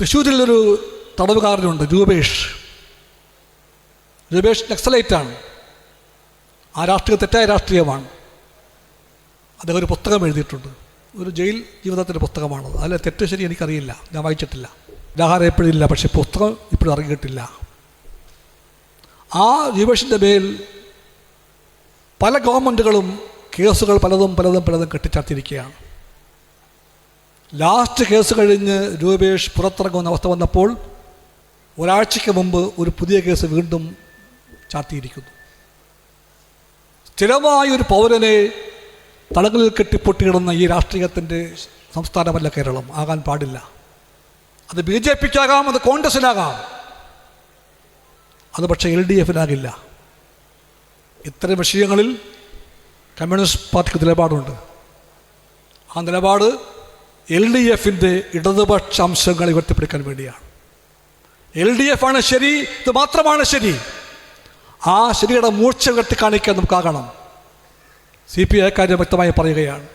തൃശ്ശൂരിലൊരു തടവുകാരനുണ്ട് രൂപേഷ്. രൂപേഷ് നക്സലൈറ്റാണ്. ആ രാഷ്ട്രീയ തെറ്റായ രാഷ്ട്രീയമാണ്. അദ്ദേഹം ഒരു പുസ്തകം എഴുതിയിട്ടുണ്ട്. ഒരു ജയിൽ ജീവിതത്തിന്റെ പുസ്തകമാണ് അതിലെ തെറ്റ് ശരി എനിക്കറിയില്ല. ഞാൻ വായിച്ചിട്ടില്ല. എപ്പോഴും ഇല്ല പക്ഷേ പുസ്തകം ഇപ്പോഴും അറിയിട്ടില്ല ആ രൂപേഷിന്റെ മേൽ പല ഗവൺമെന്റുകളും കേസുകൾ പലതും പലതും പലതും കെട്ടിച്ചാർത്തിരിക്കുകയാണ്. ലാസ്റ്റ് കേസ് കഴിഞ്ഞ് രൂപേഷ് പുറത്തിറങ്ങുന്ന അവസ്ഥ വന്നപ്പോൾ ഒരാഴ്ചയ്ക്ക് മുമ്പ് ഒരു പുതിയ കേസ് വീണ്ടും ചാർത്തിയിരിക്കുന്നു സ്ഥിരമായ ഒരു പൗരനെ തടങ്ങളിൽ കെട്ടിപ്പൊട്ടിയിടുന്ന ഈ രാഷ്ട്രീയത്തിന്റെ സംസ്ഥാനമല്ല കേരളം. ആകാൻ പാടില്ല. അത് ബി ജെ പിക്കാകാം അത് കോൺഗ്രസിനാകാം. അത് പക്ഷേ എൽ ഡി എഫിനാകില്ല. ഇത്തരം വിഷയങ്ങളിൽ കമ്മ്യൂണിസ്റ്റ് പാർട്ടിക്ക് നിലപാടുണ്ട്. ആ നിലപാട് എൽ ഡി എഫിന്റെ ഇടതുപക്ഷ അംശങ്ങളെ ഉയർത്തിപ്പിടിക്കാൻ വേണ്ടിയാണ്. എൽ ഡി എഫ് ആണ് ശരി ഇത് മാത്രമാണ് ശരി. ആ ശരിയുടെ മൂർച്ച ഉയർത്തി കാണിക്കാൻ നമുക്കാകണം സി പി ഐ കാര്യം വ്യക്തമായി പറയുകയാണ്.